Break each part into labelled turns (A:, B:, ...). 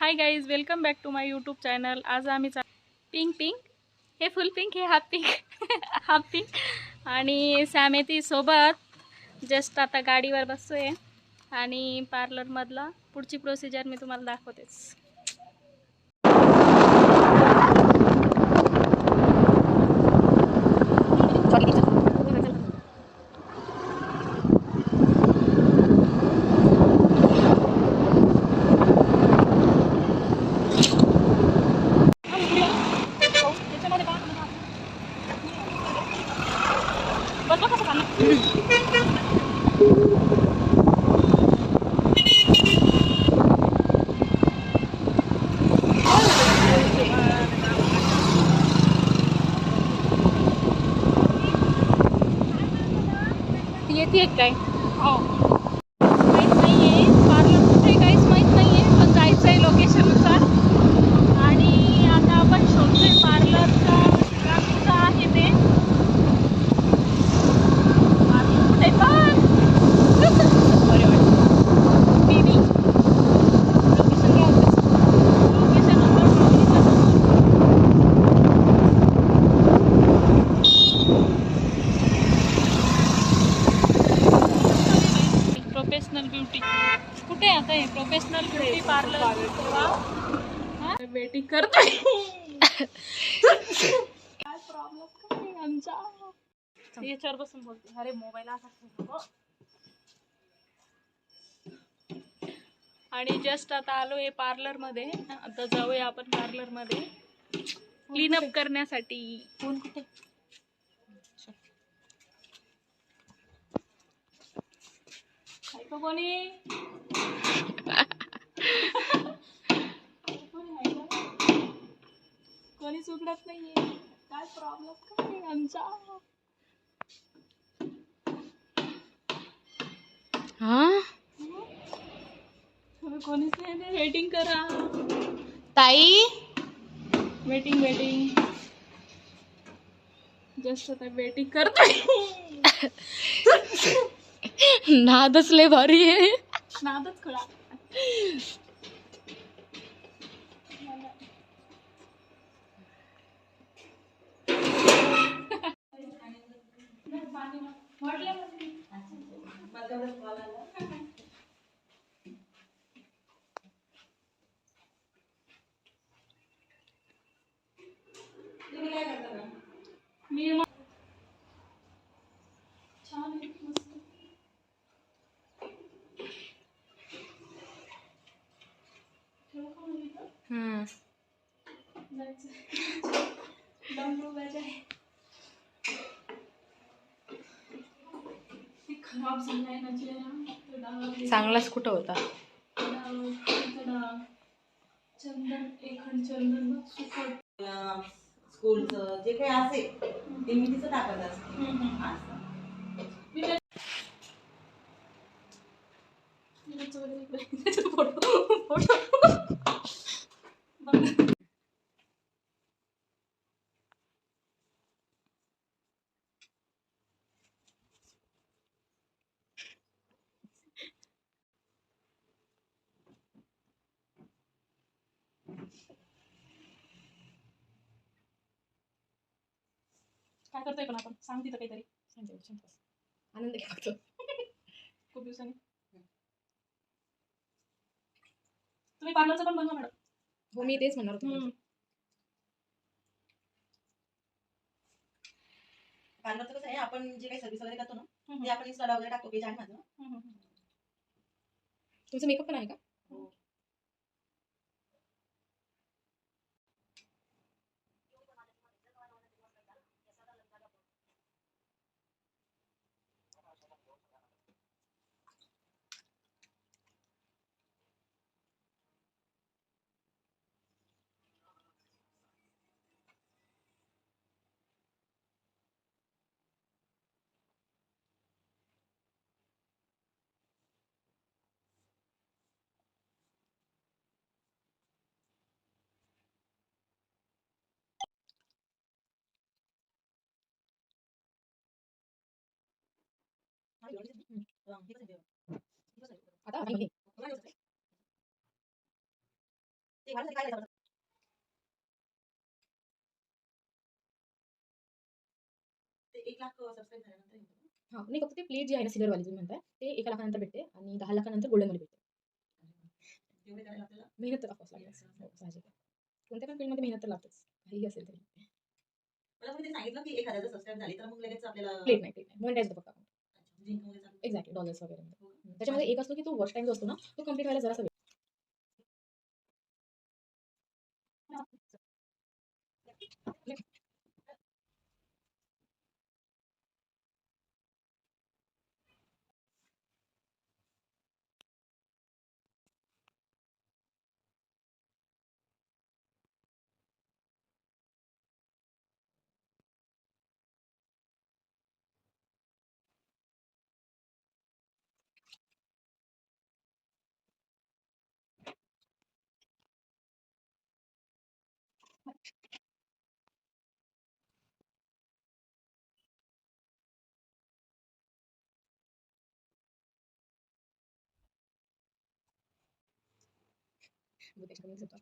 A: Hi guys welcome back to my YouTube channel आज आम्ही चा पिंक पिंक हे फुल पिंक हे हाफ पिंक हाफ पिंक आणि सॅम जस्ट आता गाडीवर बसतोय. आणि पार्लरमधला पुढची प्रोसिजर मी तुम्हाला दाखवतेच बस बस असं येते काय हो माहीत नाहीये पार्लर कुठे काहीच माहीत नाहीये पण जायचं आहे लोकेशननुसार आणि आता आपण शोधतोय पार्लर का का कुठं आहे ते पार्लर कुठे पण बरे वाटतं दीदी लोकेशन घ्या लोकेशन प्रोफेशनल ब्युटी कुठे आहे आता हे प्रोफेशनल ब्युटी पार्लर वेटिंग करतोय काय प्रॉब्लेम काय आमचा याच्यावर बसून बोलते. अरे मोबाईल असा नको. आणि जस्ट आता आलो आहे पार्लरमध्ये आता जाऊया आपण पार्लरमध्ये क्लीनअप करण्यासाठी. कोण कुठे? कोणी? कोणीच उघडत नाहीये. काय प्रॉब्लेम काय आमचा? तुम्ही कोणीच नाही वेटिंग करा.
B: ताई?
A: वेटिंग वेटिंग जस्ट आता वेटिंग करतोय
B: नादच लय भारी आहे.
A: नादच खळा मी मग- छान आहे मस्त ठेवू का मग इथं? डाऊन बघायचं आहे. ना
B: चांगलाच कुठं होता.
A: चंदन एखंड चंदन सुकट.
C: स्कूलचं जे काही असेल ते मी तिचं टाकत असते
A: हम्म, हम्म.
C: असं.
A: मी काय- याचं वगैरे इकडे- त्याच्यात फोटो फोटो बघ. काय करतोय पण आपण? सांग तिथं काहीतरी.
B: आनंद घ्या फक्त.
A: खूप दिवसांनी. तुम्ही पार्लरचं पण बनवा मॅडम.
B: हो मी तेच म्हणणार होते
C: पार्लरचं. कसं आहे आपण जे काही सर्व्हिस वगैरे करतो ना ते आपण इंस्टाला वगैरे टाकतो पेज आहे माझं.
B: तुमचं मेकअप पण आहे का? आता
C: हां
B: नाही फक्त ते प्लेट जी आहे ना सिल्वरवाली तुम्ही म्हणताय ते एका लाखानंतर भेटते आणि दहा लाखानंतर भेटते
C: तेवढे करायला आपल्याला
B: मेहनत तर लागते साहजिक कोणत्या पण फील्डमध्ये मेहनत तर लागतेच काहीही असेल तरी.
C: मला कोणीतरी सांगितलं की एक हजार जर सबस्क्राईब झाली तर मग लगेच आपल्याला
B: प्लेट नाही प्लेट नाही टाईज फक्त एक्झॅक्टली डॉलर्स वगैरे
C: हो.
B: त्याच्यामध्ये एक असतो की तो वॉच टाइम जो असतो ना तो कंप्लीट व्हायला जरासा वेळ भूतेच्या कमी दिसतो.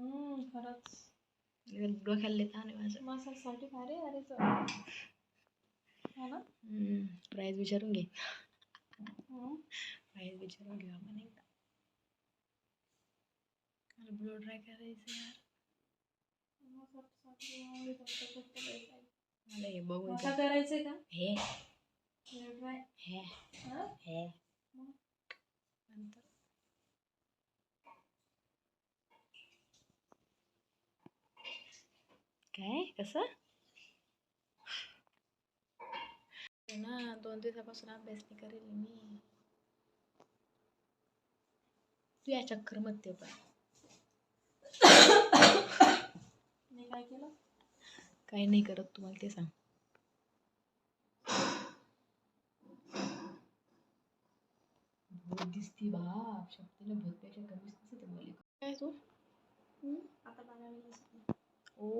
A: खरंच.
B: डोक्याला लय ताण आहे माझं.
A: मसाजसाठी भारी अरे. हा ना?
B: प्राईज विचारून घे. प्राईज विचारून घेऊ आपण एकदा मला ब्लो ड्राय करायचं यार. मला हे बघून
A: करायचंय का?
B: हे.
A: dry.
B: हे.
A: हा?
B: हे
A: मग?
B: नंतर काय कसं? ते ना दोन दिवसापासून अभ्यास नाही करेल मी. तू या चक्करमध्ये पण.
A: मी काय केलं?
B: काही नाही करत तुम्हाला ते सांग. भूत दिसती बाप शक्तीला भूतपेक्षा कमीच दिसते मला काय तू?
A: आता पाण्याने
B: ओ.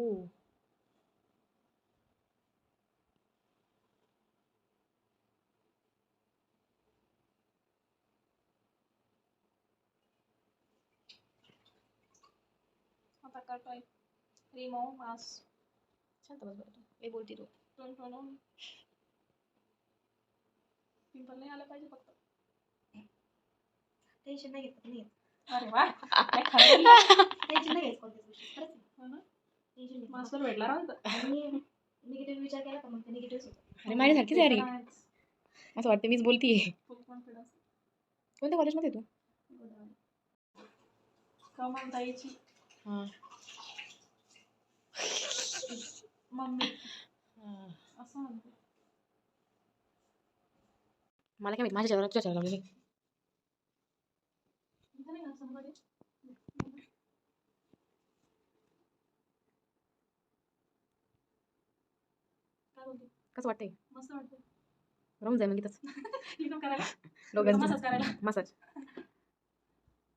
A: आता करतोय रिमोव मास
B: शांत बस बरं तू लय बोलती तू
A: डोंट फॉलो मी पिंपल नाही आलं पाहिजे फक्त
C: टेन्शन नाही घेत नाही
A: अरे वा
C: टेन्शन नाही कोणत्याच गोष्टी खरंच.
A: हो
C: टेन्शन घेत
A: भेटला राहत
C: निगेटिव्ह विचार केला का मग ते निगेटिव्ह होतं
B: अरे माझ्यासारखीच आहे असं वाटतं मीच बोलतीये कोणत्या कॉलेजमध्ये तू
A: कमल ताईची
B: हां
A: मम्मी. असं म्हणते.
B: मला काय माहिती माझ्या चेहरा तुझ्या?
A: काय बोलते?
B: कसं वाटतंय?
A: मस्त वाटते
B: राहून जाय मग इथंच.
A: करायला.
B: दोघांचं
A: मसाज करायला.
B: मसाज.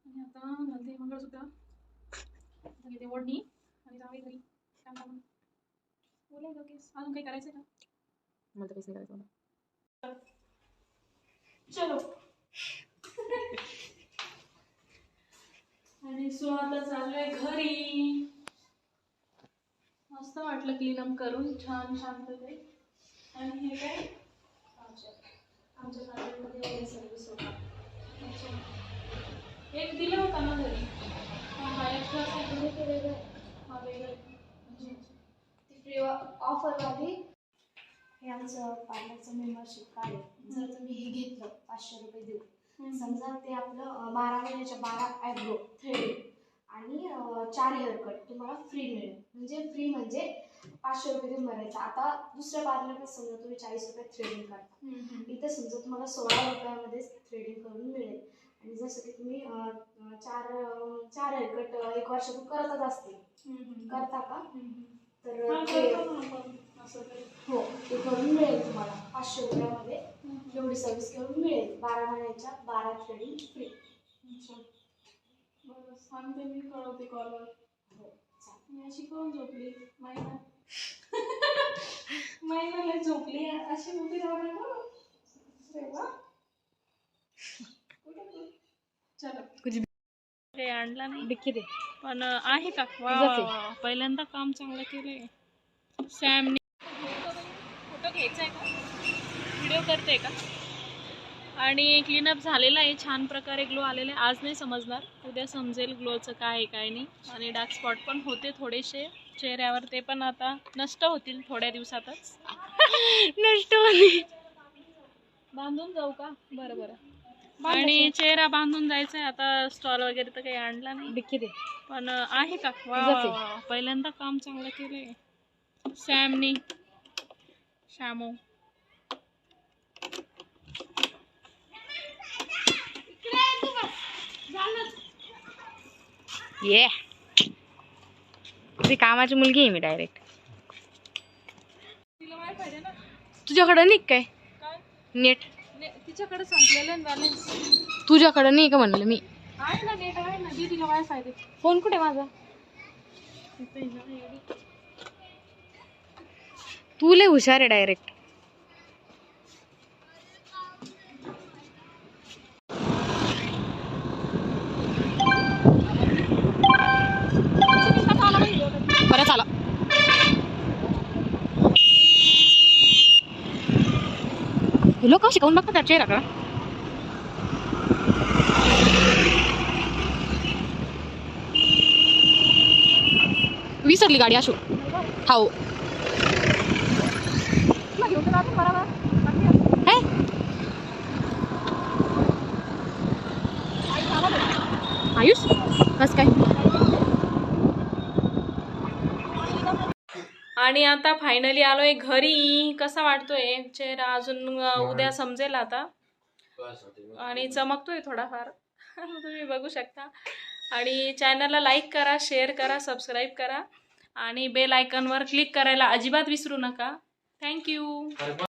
A: आणि आता घालते मंगळसूत्र. घेते ओढणी आणि जावे घरी. अजून काही करायचं का
B: मला तर काहीच नाही करायचं.
A: चलो आणि सो आता चाललोय घरी मस्त वाटलं क्लीनअप करून छान शांतते आणि हे काय आमच्या आमच्या सर्विस होता अच्छा. एक दिलं होता ना घरी हा हा
D: ते वेगळं
A: हा वेगळं म्हणजे
D: ती फ्री ऑफरवाली हे आमचं पार्लरचं मेंबरशिप कार्ड आहे. जर तुम्ही हे घेतलं पाचशे रुपये देऊ समजा ते आपलं बारा महिन्याच्या बारा ॲब्रो थ्रेडिंग आणि चार हेअरकट तुम्हाला फ्री मिळेल. म्हणजे फ्री म्हणजे पाचशे रुपये देऊन भरायचं. आता दुसऱ्या पार्लरला समजा तुम्ही चाळीस रुपये थ्रेडिंग करता. इथे समजा तुम्हाला सोळा रुपयामध्ये थ्रेडिंग करून मिळेल. आणि जसं की तुम्ही चार चार हेअरकट एक वर्षातून करतच असतील करता का? तर
A: हा,
D: ते
A: ना
D: करून मिळेल तुम्हाला. पाचशे रुपयामध्ये एवढी सर्व्हिस करून मिळेल. बारा महिन्याच्या बारा थ्रेडिंग फ्री
B: बरं सांगते मी कळवते कॉलवर
D: हो
B: मी अशी कोण झोपली? महिना. महिन्याला झोपली. अशी उभी राहणार तू?
A: आणला नाही.
E: दे.
A: पण आहे का? वा. पहिल्यांदा काम चांगलं केलंय. सॅमने फोटो घ्यायचा आहे का? व्हिडिओ करते का? आणि क्लीनअप झालेला आहे. छान प्रकारे ग्लो आलेला आहे. आज नाही समजणार. उद्या समजेल ग्लोचं काय आहे काय नाही. आणि डार्क स्पॉट पण होते थोडेसे. चेहऱ्यावर ते पण आता नष्ट होतील थोड्या दिवसातच.
E: नष्ट होणे
A: बांधून जाऊ का? बरं बरं. आणि चेहरा बांधून जायचा आहे आता स्टॉल वगैरे तर काही आणला नाही.
E: दे.
A: पण आहे का? वा. पहिल्यांदा काम चांगलं केलंय. सॅमनी श्यामो.
E: ये. तुझी कामाची मुलगी आहे मी डायरेक्ट
A: तिला माहिती पाहिजे ना?
E: तुझ्याकडं नाही काय.
A: काय?
E: नेट.
A: तिच्याकडे संपलेलं बॅलन्स
E: तुझ्याकडं नाही का म्हणलं मी?
A: आहे ना नेट आहे ना दी तिला वायफाय दे
E: फोन कुठे माझा?
A: आहे.
E: तू लय हुशार आहे डायरेक्ट परत आला. लोक शिकवून बघतात त्या चेहरा का विसरली गाडी अशो. हो हे? आयुष? कस काय?
A: आणि आता फायनली आलोय घरी. कसा वाटतोय? चेहरा अजून उद्या समजेल आता. आणि चमकतोय थोडाफार. तुम्ही बघू शकता. आणि चॅनलला लाईक करा शेअर करा सबस्क्राईब करा. आणि बेल आयकॉनवर क्लिक करायला अजिबात विसरू नका. थँक्यू